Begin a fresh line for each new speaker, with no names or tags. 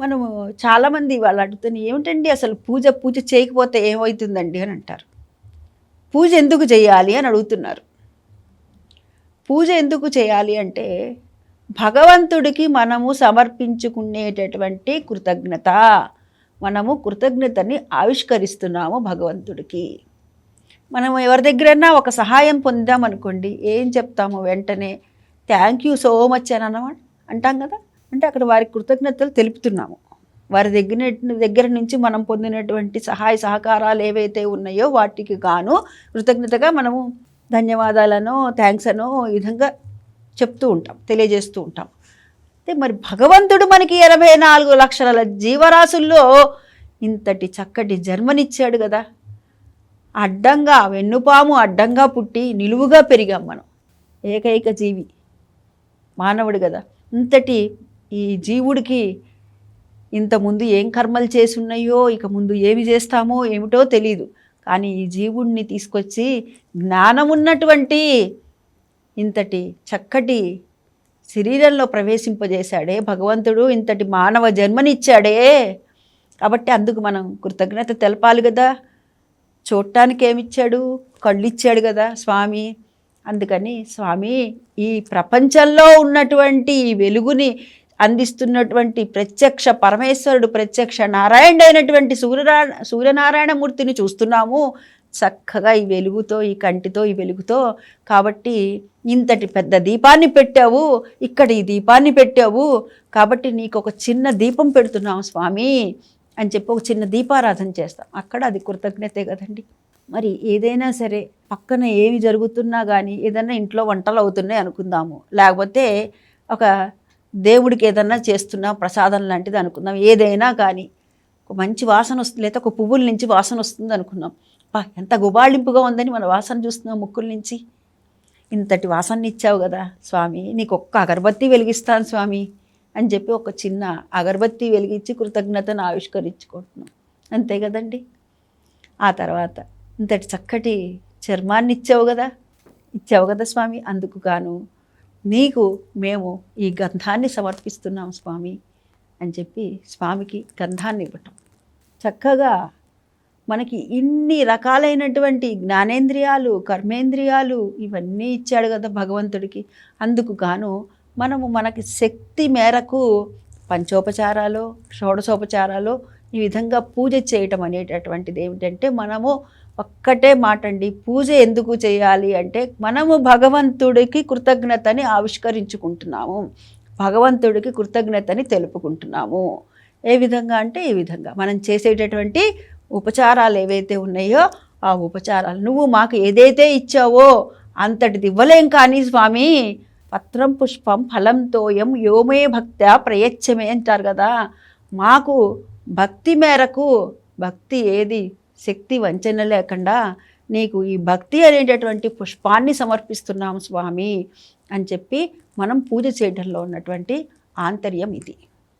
మనము చాలామంది వాళ్ళు అడుగుతున్న ఏమిటండి అసలు పూజ పూజ చేయకపోతే ఏమవుతుందండి అని అంటారు. పూజ ఎందుకు చేయాలి అని అడుగుతున్నారు. పూజ ఎందుకు చేయాలి అంటే భగవంతుడికి మనము సమర్పించుకునేటటువంటి కృతజ్ఞత మనము కృతజ్ఞతని ఆవిష్కరిస్తున్నాము భగవంతుడికి. మనం ఎవరి దగ్గరన్నా ఒక సహాయం పొందామనుకోండి ఏం చెప్తాము వెంటనే? థ్యాంక్ యూ సో మచ్ అని అన్నమాట. అంటాం కదా? అంటే అక్కడ వారికి కృతజ్ఞతలు తెలుపుతున్నాము. వారి దగ్గర దగ్గర నుంచి మనం పొందినటువంటి సహాయ సహకారాలు ఏవైతే ఉన్నాయో వాటికి గాను కృతజ్ఞతగా మనము ధన్యవాదాలను థ్యాంక్స్ అనో ఈ విధంగా చెప్తూ ఉంటాం తెలియజేస్తూ ఉంటాం. అయితే మరి భగవంతుడు మనకి ఎనభై నాలుగు లక్షల జీవరాశుల్లో ఇంతటి చక్కటి జన్మనిచ్చాడు కదా. అడ్డంగా వెన్నుపాము అడ్డంగా పుట్టి నిలువుగా పెరిగాం మనం. ఏకైక జీవి మానవుడు కదా. ఇంతటి ఈ జీవుడికి ఇంతకుముందు ఏం కర్మలు చేసి ఉన్నాయో ఇక ముందు ఏమి చేస్తామో ఏమిటో తెలియదు కానీ ఈ జీవుడిని తీసుకొచ్చి జ్ఞానం ఉన్నటువంటి ఇంతటి చక్కటి శరీరంలో ప్రవేశింపజేశాడే భగవంతుడు ఇంతటి మానవ జన్మనిచ్చాడే. కాబట్టి అందుకు మనం కృతజ్ఞత తెలపాలి కదా. చూడటానికి ఏమిచ్చాడు కళ్ళు ఇచ్చాడు కదా స్వామి. అందుకని స్వామి ఈ ప్రపంచంలో ఉన్నటువంటి ఈ వెలుగుని అందిస్తున్నటువంటి ప్రత్యక్ష పరమేశ్వరుడు ప్రత్యక్ష నారాయణుడు అయినటువంటి సూర్యనారాయణ సూర్యనారాయణమూర్తిని చూస్తున్నాము. చక్కగా ఈ వెలుగుతో ఈ కంటితో ఈ వెలుగుతో కాబట్టి ఇంతటి పెద్ద దీపాన్ని పెట్టావు ఇక్కడ ఈ దీపాన్ని పెట్టావు కాబట్టి నీకు ఒక చిన్న దీపం పెడుతున్నాము స్వామి అని చెప్పి ఒక చిన్న దీపారాధన చేస్తాం. అక్కడ అది కృతజ్ఞతే కదండి. మరి ఏదైనా సరే పక్కన ఏమి జరుగుతున్నా కానీ ఏదైనా ఇంట్లో వంటలు అవుతున్నాయి అనుకుందాము. లేకపోతే ఒక దేవుడికి ఏదన్నా చేస్తున్నా ప్రసాదం లాంటిది అనుకుందాం. ఏదైనా కానీ ఒక మంచి వాసన వస్తుంది. లేదా ఒక పువ్వుల నుంచి వాసన వస్తుంది అనుకుందాం. పా ఎంత గుబాళింపుగా ఉందని మన వాసన చూస్తున్నాం ముక్కుల నుంచి. ఇంతటి వాసన ఇచ్చావు కదా స్వామి నీకు ఒక్క అగరబత్తి వెలిగిస్తాను స్వామి అని చెప్పి ఒక చిన్న అగరబత్తి వెలిగించి కృతజ్ఞతను ఆవిష్కరించుకుంటున్నాం. అంతే కదండి? ఆ తర్వాత ఇంతటి చక్కటి చర్మాన్ని ఇచ్చావు కదా? ఇచ్చావు కదా స్వామి అందుకు గాను నీకు మేము ఈ గంధాన్ని సమర్పిస్తున్నాం స్వామి అని చెప్పి స్వామికి గంధాన్ని ఇవ్వటం. చక్కగా మనకి ఇన్ని రకాలైనటువంటి జ్ఞానేంద్రియాలు కర్మేంద్రియాలు ఇవన్నీ ఇచ్చాడు కదా భగవంతుడికి. అందుకు గాను మనము మనకి శక్తి మేరకు పంచోపచారాలు షోడశోపచారాలు ఈ విధంగా పూజ చేయటం అనేటటువంటిది ఏమిటంటే మనము ఒక్కటే మాట అండి పూజ ఎందుకు చేయాలి అంటే మనము భగవంతుడికి కృతజ్ఞతని ఆవిష్కరించుకుంటున్నాము. భగవంతుడికి కృతజ్ఞతని తెలుపుకుంటున్నాము. ఏ విధంగా అంటే ఈ విధంగా. మనం చేసేటటువంటి ఉపచారాలు ఏవైతే ఉన్నాయో ఆ ఉపచారాలు. నువ్వు మాకు ఏదైతే ఇచ్చావో అంతటిది ఇవ్వలేం కానీ స్వామి పత్రం పుష్పం ఫలం తోయం యోమే భక్త ప్రయచ్చమే అంటారు కదా. మాకు భక్తి మేరకు భక్తి ఏది? శక్తి వంచన లేకుండా నీకు ఈ భక్తి అనేటటువంటి పుష్పాన్ని సమర్పిస్తున్నాము స్వామి అని చెప్పి మనం పూజ చేయడంలో ఉన్నటువంటి ఆంతర్యం ఇది.